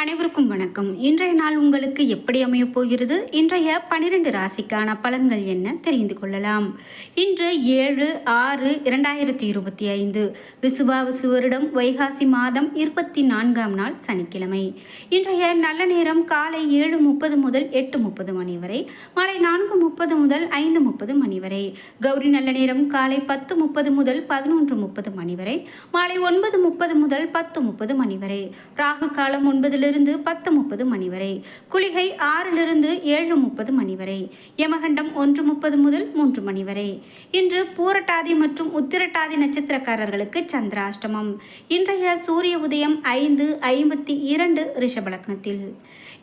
அனைவருக்கும் வணக்கம். இன்றைய நாள் உங்களுக்கு எப்படி அமையப் போகிறது? இன்றைய பனிரெண்டு ராசிக்கான பலன்கள் என்ன தெரிந்து கொள்ளலாம். இன்று ஏழு ஆறு இரண்டாயிரத்தி இருபத்தி ஐந்து. விசுவாவசு வருடம் வைகாசி மாதம் இருபத்தி நான்காம் நாள் சனிக்கிழமை. இன்றைய நல்ல நேரம் காலை ஏழு முப்பது முதல் எட்டு முப்பது மணி வரை மாலை நான்கு முப்பது முதல் ஐந்து முப்பது மணி வரை கௌரி நல்ல நேரம் காலை பத்து முப்பது முதல் பதினொன்று முப்பது மணி வரை மாலை ஒன்பது முப்பது முதல் பத்து முப்பது மணி வரை ராகு காலம் ஒன்பதிலிருந்து பத்து முப்பது மணி வரை. குளிகை ஆறிலிருந்து ஏழு முப்பது மணி வரை. யமகண்டம் ஒன்று முப்பது முதல் மூன்று மணி வரை. இன்று பூரட்டாதி மற்றும் உத்திரட்டாதி நட்சத்திரக்காரர்களுக்கு சந்திராஷ்டமம். இன்றைய சூரிய உதயம் ஐந்து ஐம்பத்தி இரண்டு ரிஷபலக்னத்தில்.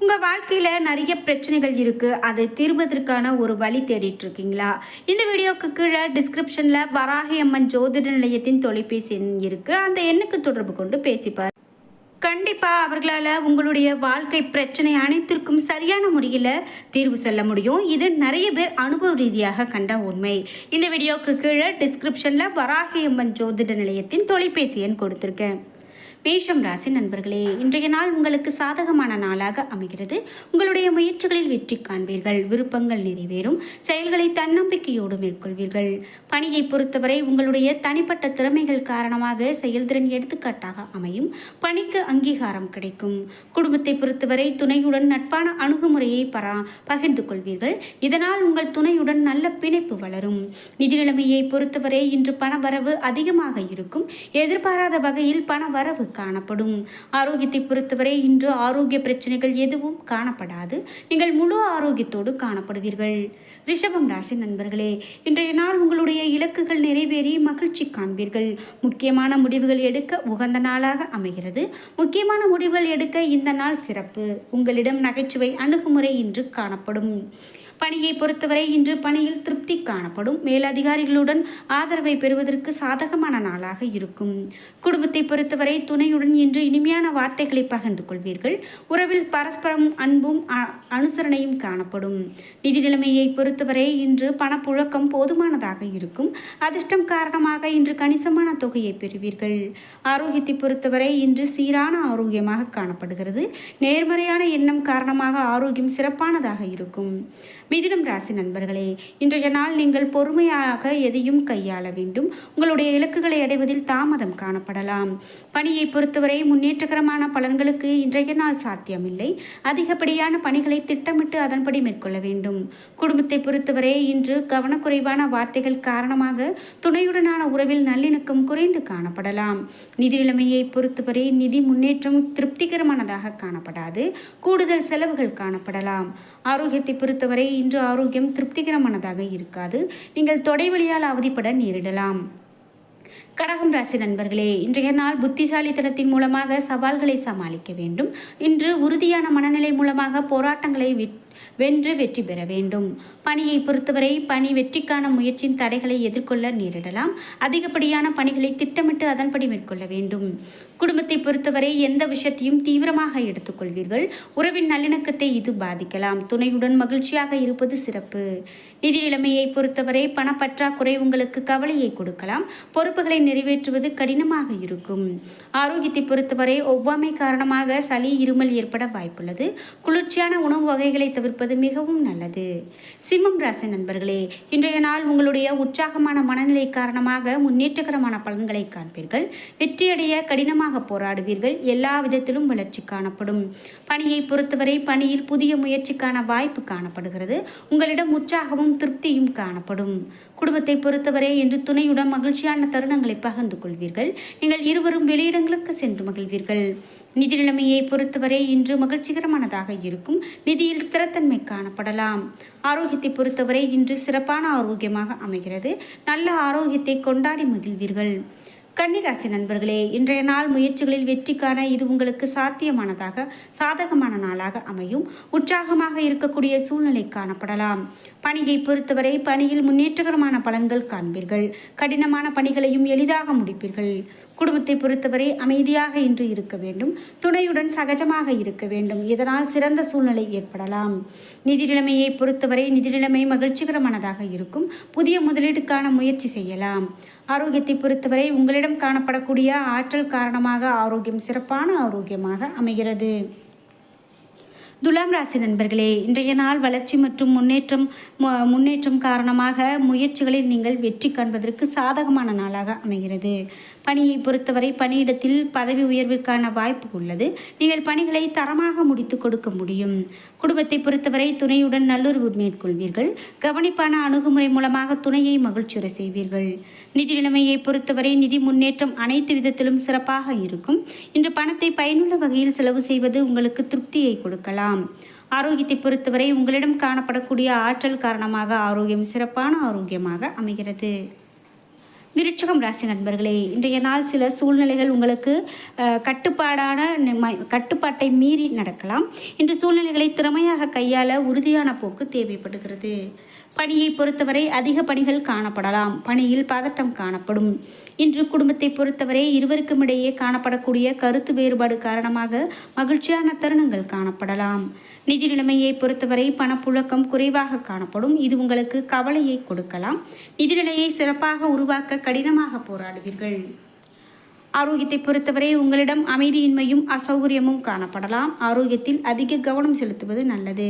உங்கள் வாழ்க்கையில் நிறைய பிரச்சனைகள் இருக்குது அதை தீர்வதற்கான ஒரு வழி தேடிட்டு இருக்கீங்களா இந்த வீடியோவுக்கு கீழே டிஸ்கிரிப்ஷனில் வராகி அம்மன் ஜோதிட நிலையத்தின் தொலைபேசி எண் இருக்குது அந்த எண்ணுக்கு தொடர்பு கொண்டு பேசிப்பார். கண்டிப்பாக அவர்களால் உங்களுடைய வாழ்க்கை பிரச்சனை அனைத்திற்கும் சரியான முறையில் தீர்வு சொல்ல முடியும். இது நிறைய பேர் அனுபவ ரீதியாக கண்ட உண்மை. இந்த வீடியோக்கு கீழே டிஸ்கிரிப்ஷனில் வராகி அம்மன் ஜோதிட நிலையத்தின் தொலைபேசி எண் கொடுத்துருக்கேன். மேஷம் ராசி நண்பர்களே இன்றைய நாள் உங்களுக்கு சாதகமான நாளாக அமைகிறது. உங்களுடைய முயற்சிகளில் வெற்றி காண்பீர்கள். விருப்பங்கள் நிறைவேறும். செயல்களை தன்னம்பிக்கையோடு மேற்கொள்வீர்கள். பணியை பொறுத்தவரை உங்களுடைய தனிப்பட்ட திறமைகள் காரணமாக செயல்திறன் எடுத்துக்காட்டாக அமையும். பணிக்கு அங்கீகாரம் கிடைக்கும். குடும்பத்தை பொறுத்தவரை துணையுடன் நட்பான அணுகுமுறையை பரா பகிர்ந்து கொள்வீர்கள். இதனால் உங்கள் துணையுடன் நல்ல பிணைப்பு வளரும். நிதி நிலைமையை பொறுத்தவரை இன்று பணவரவு அதிகமாக இருக்கும். எதிர்பாராத வகையில் பண வரவு காணப்படும். ஆரோக்கியத்தை பொறுத்தவரை இன்று ஆரோக்கிய பிரச்சனைகள் எதுவும் காணப்படாது. நீங்கள் முழு ஆரோக்கியத்தோடு காணப்படுவீர்கள். ரிஷபம் ராசி நண்பர்களே இன்றைய நாள் உங்களுடைய இலக்குகள் நிறைவேறி மகிழ்ச்சி காண்பீர்கள். முக்கியமான முடிவுகள் எடுக்க உகந்த நாளாக அமைகிறது. முக்கியமான முடிவுகள் எடுக்க இந்த நாள் சிறப்பு. உங்களிடம் நகைச்சுவை அணுகுமுறை இன்று காணப்படும். பணியை பொறுத்தவரை இன்று பணியில் திருப்தி காணப்படும். மேலதிகாரிகளுடன் ஆதரவை பெறுவதற்கு சாதகமான நாளாக இருக்கும். குடும்பத்தை பொறுத்தவரை துணையுடன் இன்று இனிமையான வார்த்தைகளை பகிர்ந்து கொள்வீர்கள். உறவில் பரஸ்பரம் அன்பும் அனுசரணையும் காணப்படும். நிதி நிலைமையை பொறுத்தவரை இன்று பணப்புழக்கம் போதுமானதாக இருக்கும். அதிர்ஷ்டம் காரணமாக இன்று கணிசமான தொகையை பெறுவீர்கள். ஆரோக்கியத்தை பொறுத்தவரை இன்று சீரான ஆரோக்கியமாக காணப்படுகிறது. நேர்மறையான எண்ணம் காரணமாக ஆரோக்கியம் சிறப்பானதாக இருக்கும். மிதினம் ராசி நண்பர்களே இன்றைய நாள் நீங்கள் பொறுமையாக எதையும் கையாள வேண்டும். உங்களுடைய இலக்குகளை அடைவதில் தாமதம் காணப்படலாம். பணியை பொறுத்தவரை முன்னேற்றகரமான பலன்களுக்கு இன்றைய நாள் சாத்தியமில்லை. அதிகப்படியான பணிகளை திட்டமிட்டு அதன்படி மேற்கொள்ள வேண்டும். குடும்பத்தை பொறுத்தவரை இன்று கவனக்குறைவான வார்த்தைகள் காரணமாக துணையுடனான உறவில் நல்லிணக்கம் குறைந்து காணப்படலாம். நிதி நிலைமையை பொறுத்தவரை நிதி முன்னேற்றம் திருப்திகரமானதாக காணப்படாது. கூடுதல் செலவுகள் காணப்படலாம். ஆரோக்கியத்தை பொறுத்தவரை இன்று ஆரோக்கியம் திருப்திகரமானதாக இருக்காது. நீங்கள் தொடைவழியால் அவதிப்பட நேரிடலாம். கடகம் ராசி நண்பர்களே இன்றைய நாள் புத்திசாலித்தனத்தின் மூலமாக சவால்களை சமாளிக்க வேண்டும். இன்று உறுதியான மனநிலை மூலமாக போராட்டங்களை வெ- வென்று வெற்றி பெற வேண்டும். பணியை பொறுத்தவரை பணி வெற்றிக்கான முயற்சியின் தடைகளை எதிர்கொள்ள நேரிடலாம். அதிகப்படியான பணிகளை திட்டமிட்டு அதன்படி மேற்கொள்ள வேண்டும். குடும்பத்தை பொறுத்தவரை எந்த விஷயத்தையும் தீவிரமாக எடுத்துக்கொள்வீர்கள். உறவின் நல்லிணக்கத்தை இது பாதிக்கலாம். துணையுடன் மகிழ்ச்சியாக இருப்பது சிறப்பு. நிதி நிலைமையை பொறுத்தவரை பணப்பற்றாக்குறை உங்களுக்கு கவலையை கொடுக்கலாம். பொறுப்புகளை நிறைவேற்றுவது கடினமாக இருக்கும். ஆரோக்கியத்தை பொறுத்தவரை ஒவ்வாமை காரணமாக சளி இருமல் ஏற்பட வாய்ப்புள்ளது. குளிர்ச்சியான உணவு வகைகளை தவிர்ப்பது மிகவும் நல்லது. சிம்மம் ராசி நண்பர்களே இன்றைய நாள் உங்களுடைய உற்சாகமான மனநிலை காரணமாக முன்னேற்றகரமான பலன்களை காண்பீர்கள். வெற்றியடைய கடினமாக போராடுவீர்கள். எல்லா விதத்திலும் வளர்ச்சி காணப்படும். பணியை பொறுத்தவரை பணியில் புதிய முயற்சிக்கான வாய்ப்பு காணப்படுகிறது. உங்களிடம் உற்சாகமும் திருப்தியும் காணப்படும். குடும்பத்தை பொறுத்தவரை இன்று துணையுடன் மகிழ்ச்சியான தருணங்களை பகிர்ந்து கொள்வீர்கள். நீங்கள் இருவரும் வெளியிடங்களுக்கு சென்று மகிழ்வீர்கள். நிதி நிலைமையை பொறுத்தவரை இன்று மகிழ்ச்சிகரமானதாக இருக்கும். நிதியில் ஸ்திரத்தன்மை காணப்படலாம். ஆரோக்கியத்தை பொறுத்தவரை இன்று சிறப்பான ஆரோக்கியமாக அமைகிறது. நல்ல ஆரோக்கியத்தை கொண்டாடி மகிழ்வீர்கள். கன்னிராசி நண்பர்களே இன்றைய நாள் முயற்சிகளில் வெற்றி காண இது உங்களுக்கு சாத்தியமானதாக சாதகமான நாளாக அமையும். உற்சாகமாக இருக்கக்கூடிய சூழ்நிலை காணப்படலாம். பணியை பொறுத்தவரை பணியில் முன்னேற்றகரமான பலன்கள் காண்பீர்கள். கடினமான பணிகளையும் எளிதாக முடிப்பீர்கள். குடும்பத்தை பொறுத்தவரை அமைதியாக இன்று இருக்க வேண்டும். துணையுடன் சகஜமாக இருக்க வேண்டும். இதனால் சிறந்த சூழ்நிலை ஏற்படலாம். நிதி நிலைமையை பொறுத்தவரை நிதி நிலைமை மகிழ்ச்சிகரமானதாக இருக்கும். புதிய முதலீட்டுக்கான முயற்சி செய்யலாம். ஆரோக்கியத்தை பொறுத்தவரை உங்களிடம் காணப்படக்கூடிய ஆற்றல் காரணமாக ஆரோக்கியம் சிறப்பான ஆரோக்கியமாக அமைகிறது. துலாம் ராசி நண்பர்களே இன்றைய நாள் வளர்ச்சி மற்றும் முன்னேற்றம் முன்னேற்றம் காரணமாக முயற்சிகளில் நீங்கள் வெற்றி காண்பதற்கு சாதகமான நாளாக அமைகிறது. பணியை பொறுத்தவரை பணியிடத்தில் பதவி உயர்விற்கான வாய்ப்பு உள்ளது. நீங்கள் பணிகளை தரமாக முடித்து கொடுக்க முடியும். குடும்பத்தை பொறுத்தவரை துணையுடன் நல்லுறவு மேற்கொள்வீர்கள். கவனிப்பான அணுகுமுறை மூலமாக துணையை மகிழ்ச்சியுற செய்வீர்கள். நிதி நிலைமையை பொறுத்தவரை நிதி முன்னேற்றம் அனைத்து விதத்திலும் சிறப்பாக இருக்கும். இன்று பணத்தை பயனுள்ள வகையில் செலவு செய்வது உங்களுக்கு திருப்தியை கொடுக்கலாம். ஆரோக்கியத்தை பொறுத்தவரை உங்களிடம் காணப்படக்கூடிய ஆற்றல் காரணமாக ஆரோக்கியம் சிறப்பான ஆரோக்கியமாக அமைகிறது. விருட்சகம் ராசி நண்பர்களே இன்றைய நாள் சில சூழ்நிலைகள் உங்களுக்கு கட்டுப்பாடான கட்டுப்பாட்டை மீறி நடக்கலாம். இன்று சூழ்நிலைகளை திறமையாக கையாள உறுதியான போக்கு தேவைப்படுகிறது. பணியை பொறுத்தவரை அதிக பணிகள் காணப்படலாம். பணியில் பதட்டம் காணப்படும். இன்று குடும்பத்தை பொறுத்தவரை இருவருக்கும் இடையே காணப்படக்கூடிய கருத்து வேறுபாடு காரணமாக மகிழ்ச்சியான தருணங்கள் காணப்படலாம். நிதி நிலைமையை பொறுத்தவரை பணப்புழக்கம் குறைவாக காணப்படும். இது உங்களுக்கு கவலையை கொடுக்கலாம். நிதிநிலையை சிறப்பாக உருவாக்க கடினமாக போராடுவீர்கள். ஆரோக்கியத்தை பொறுத்தவரை உங்களிடம் அமைதியின்மையும் அசௌகரியமும் காணப்படலாம். ஆரோக்கியத்தில் அதிக கவனம் செலுத்துவது நல்லது.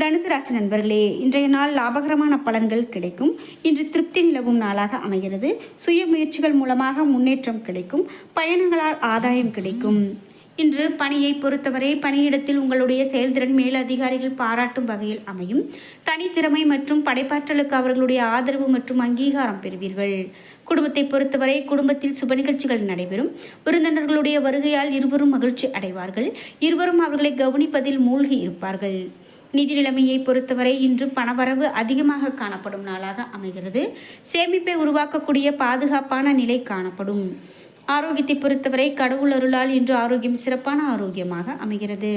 தனுசு ராசி நண்பர்களே இன்றைய நாள் லாபகரமான பலன்கள் கிடைக்கும். இன்று திருப்தி நிலவும் நாளாக அமைகிறது. சுய முயற்சிகள் மூலமாக முன்னேற்றம் கிடைக்கும். பயணங்களால் ஆதாயம் கிடைக்கும். இன்று பணியை பொறுத்தவரை பணியிடத்தில் உங்களுடைய செயல்திறன் மேலதிகாரிகள் பாராட்டும் வகையில் அமையும். தனித்திறமை மற்றும் படைப்பாற்றலுக்கு அவர்களுடைய ஆதரவு மற்றும் அங்கீகாரம் பெறுவீர்கள். குடும்பத்தை பொறுத்தவரை குடும்பத்தில் சுப நிகழ்ச்சிகள் நடைபெறும். விருந்தினர்களுடைய வருகையால் இருவரும் மகிழ்ச்சி அடைவார்கள். இருவரும் அவர்களை கவனிப்பதில் மூழ்கி இருப்பார்கள். நிதி நிலைமையை பொறுத்தவரை இன்று பணவரவு அதிகமாக காணப்படும் நாளாக அமைகிறது. சேமிப்பை உருவாக்கக்கூடிய பாதுகாப்பான நிலை காணப்படும். ஆரோக்கியத்தை பொறுத்தவரை கடவுள் அருளால் இன்று ஆரோக்கியம் சிறப்பான ஆரோக்கியமாக அமைகிறது.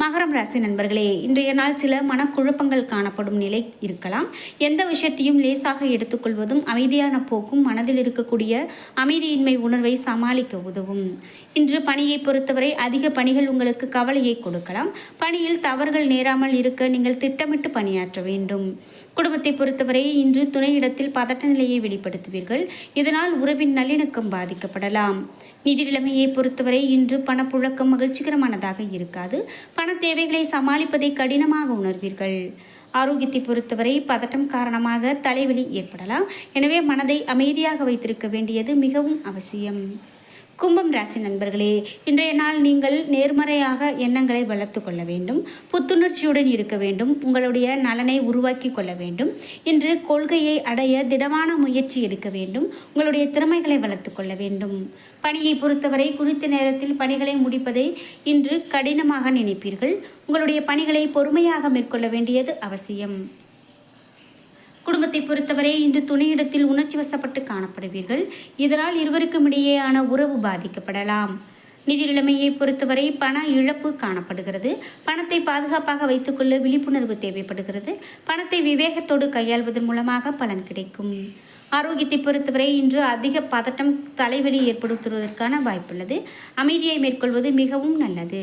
மகரம் ராசி நண்பர்களே இன்றைய நாள் சில மனக்குழப்பங்கள் காணப்படும் நிலை இருக்கலாம். எந்த விஷயத்தையும் லேசாக எடுத்துக்கொள்வதும் அமைதியான போக்கும் மனதில் இருக்கக்கூடிய அமைதியின்மை உணர்வை சமாளிக்க உதவும். இன்று பணியை பொறுத்தவரை அதிக பணிகள் உங்களுக்கு கவலையை கொடுக்கலாம். பணியில் தவறுகள் நேராமல் இருக்க நீங்கள் திட்டமிட்டு பணியாற்ற வேண்டும். குடும்பத்தை பொறுத்தவரை இன்று துணையிடத்தில் பதட்ட நிலையை வெளிப்படுத்துவீர்கள். இதனால் உறவின் நல்லிணக்கம் பாதிக்கப்படலாம். நிதி நிலைமையை பொறுத்தவரை இன்று பணப்புழக்கம் மகிழ்ச்சிகரமானதாக இருக்காது. பண தேவைகளை சமாளிப்பதை கடினமாக உணர்வீர்கள். ஆரோக்கியத்தை பொறுத்தவரை பதட்டம் காரணமாக தலைவலி ஏற்படலாம். எனவே மனதை அமைதியாக வைத்திருக்க வேண்டியது மிகவும் அவசியம். கும்பம் ராசி நண்பர்களே இன்றைய நாள் நீங்கள் நேர்மறையாக எண்ணங்களை வளர்த்து கொள்ள வேண்டும் புத்துணர்ச்சியுடன் இருக்க வேண்டும் உங்களுடைய நலனை உருவாக்கி கொள்ள வேண்டும் இன்று கொள்கையை அடைய திடமான முயற்சி எடுக்க வேண்டும் உங்களுடைய திறமைகளை வளர்த்து கொள்ள வேண்டும். பணியை பொறுத்தவரை குறித்த நேரத்தில் பணிகளை முடிப்பதை இன்று கடினமாக நினைப்பீர்கள் உங்களுடைய பணிகளை பொறுமையாக மேற்கொள்ள வேண்டியது அவசியம். குடும்பத்தை பொறுத்தவரை இன்று துணையிடத்தில் உணர்ச்சி வசப்பட்டு காணப்படுவீர்கள். இதனால் இருவருக்கும் இடையேயான உறவு பாதிக்கப்படலாம். நிதி நிலைமையை பொறுத்தவரை பண இழப்பு காணப்படுகிறது. பணத்தை பாதுகாப்பாக வைத்துக்கொள்ள விழிப்புணர்வு தேவைப்படுகிறது. பணத்தை விவேகத்தோடு கையாள்வதன் மூலமாக பலன் கிடைக்கும். ஆரோக்கியத்தை பொறுத்தவரை இன்று அதிக பதட்டம் தலைவலி ஏற்படுத்துவதற்கான வாய்ப்புள்ளது. அமைதியை மேற்கொள்வது மிகவும் நல்லது.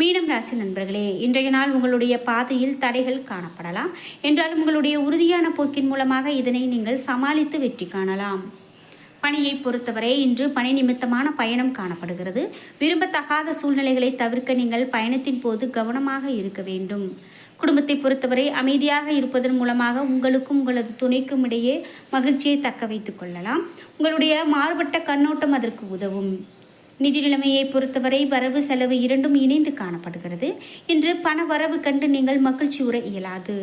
மீனம் ராசி நண்பர்களே இன்றைய நாள் உங்களுடைய பாதையில் தடைகள் காணப்படலாம். என்றாலும் உங்களுடைய உறுதியான போக்கின் மூலமாக இதனை நீங்கள் சமாளித்து வெற்றி காணலாம். பணியை பொறுத்தவரை இன்று பணி நிமித்தமான பயணம் காணப்படுகிறது. விரும்பத்தகாத சூழ்நிலைகளை தவிர்க்க நீங்கள் பயணத்தின் போது கவனமாக இருக்க வேண்டும். குடும்பத்தை பொறுத்தவரை அமைதியாக இருப்பதன் மூலமாக உங்களுக்கும் உங்களது துணைக்கும் இடையே மகிழ்ச்சியை தக்க வைத்துக் கொள்ளலாம். உங்களுடைய மாறுபட்ட கண்ணோட்டம் அதற்கு உதவும். நிதி நிலைமையை பொறுத்தவரை வரவு செலவு இரண்டும் இணைந்து காணப்படுகிறது. இன்று பண வரவு கண்டு நீங்கள் மகிழ்ச்சி உற இயலாது.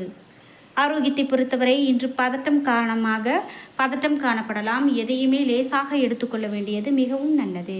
ஆரோக்கியத்தை பொறுத்தவரை இன்று பதட்டம் காரணமாக பதட்டம் காணப்படலாம். எதையுமே லேசாக எடுத்துக்கொள்ள வேண்டியது மிகவும் நல்லது.